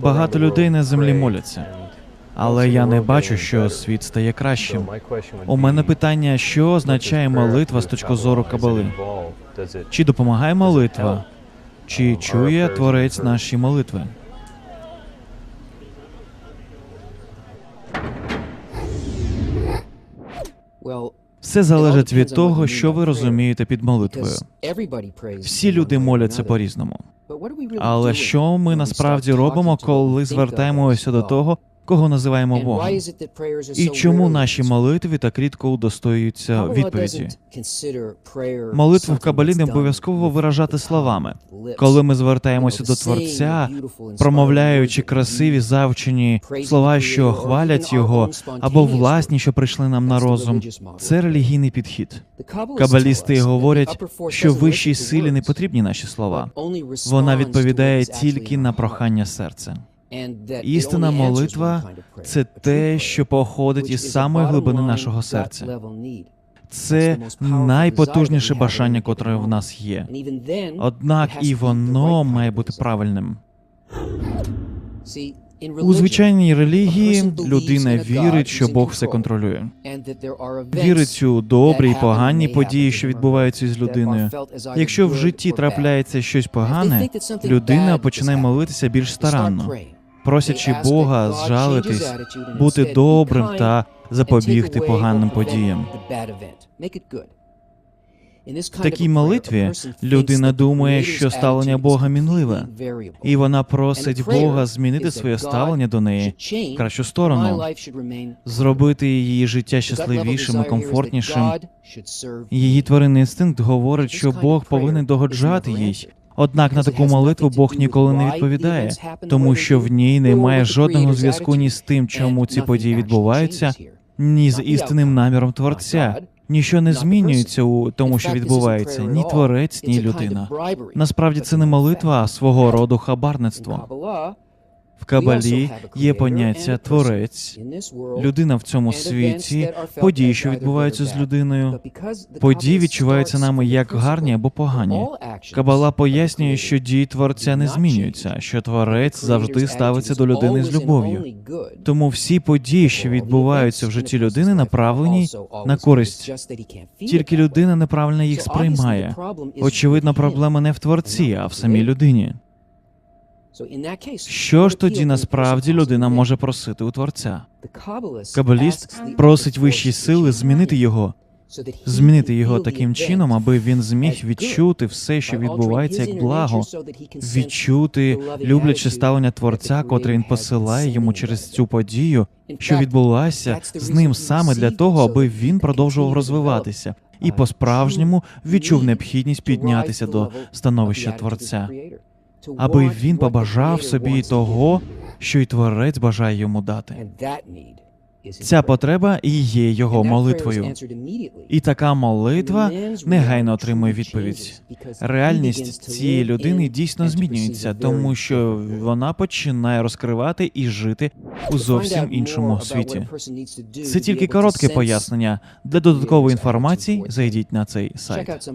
Багато людей на землі моляться, але я не бачу, що світ стає кращим. У мене питання, що означає молитва з точки зору кабали? Чи допомагає молитва? Чи чує творець наші молитви? Все залежить від того, що ви розумієте під молитвою. Всі люди моляться по-різному. Але що ми насправді робимо, коли звертаємося до того, кого називаємо Богом? І чому наші молитви так рідко удостоюються відповіді? Молитву в Кабалі не обов'язково виражати словами. Коли ми звертаємося до Творця, промовляючи красиві завчені слова, що хвалять його, або власні, що прийшли нам на розум, це релігійний підхід. Кабалісти говорять, що вищій силі не потрібні наші слова. Вона відповідає тільки на прохання серця. Істинна молитва це те, що походить із самої глибини нашого серця. Це найпотужніше бажання, котре в нас є. Однак і воно має бути правильним. У звичайній релігії людина вірить, що Бог все контролює. Вірить у добрі і погані події, що відбуваються з людиною. Якщо в житті трапляється щось погане, людина починає молитися більш старанно, просячи Бога зжалитись, бути добрим та запобігти поганим подіям. В такій молитві людина думає, що ставлення Бога мінливе, І вона просить Бога змінити своє ставлення до неї в кращу сторону, зробити її життя щасливішим і комфортнішим. Її тваринний інстинкт говорить, що Бог повинен догоджати їй. Однак на таку молитву Бог ніколи не відповідає, тому що в ній немає жодного зв'язку ні з тим, чому ці події відбуваються, ні з істинним наміром Творця. Ніщо не змінюється у тому, що відбувається, ні творець, ні людина. Насправді це не молитва, а свого роду хабарництво. В Кабалі є поняття творець, людина в цьому світі, події, що відбуваються з людиною. Події відчуваються нами як гарні або погані. Кабала пояснює, що дії творця не змінюються, що творець завжди ставиться до людини з любов'ю. Тому всі події, що відбуваються в житті людини, направлені на користь. Тільки людина неправильно їх сприймає. Очевидно, проблема не в творці, а в самій людині. Що ж тоді насправді людина може просити у творця? Кабаліст просить вищі сили змінити його, змінити його таким чином, аби він зміг відчути все, що відбувається, як благо, відчути любляче ставлення творця, котре він посилає йому через цю подію, що відбулася з ним саме для того, аби він продовжував розвиватися і по-справжньому відчув необхідність піднятися до становища творця, аби він побажав собі того, що й творець бажає йому дати. Ця потреба і є його молитвою. І така молитва негайно отримує відповідь. Реальність цієї людини дійсно змінюється, тому що вона починає розкривати і жити у зовсім іншому світі. Це тільки коротке пояснення. Для додаткової інформації зайдіть на цей сайт.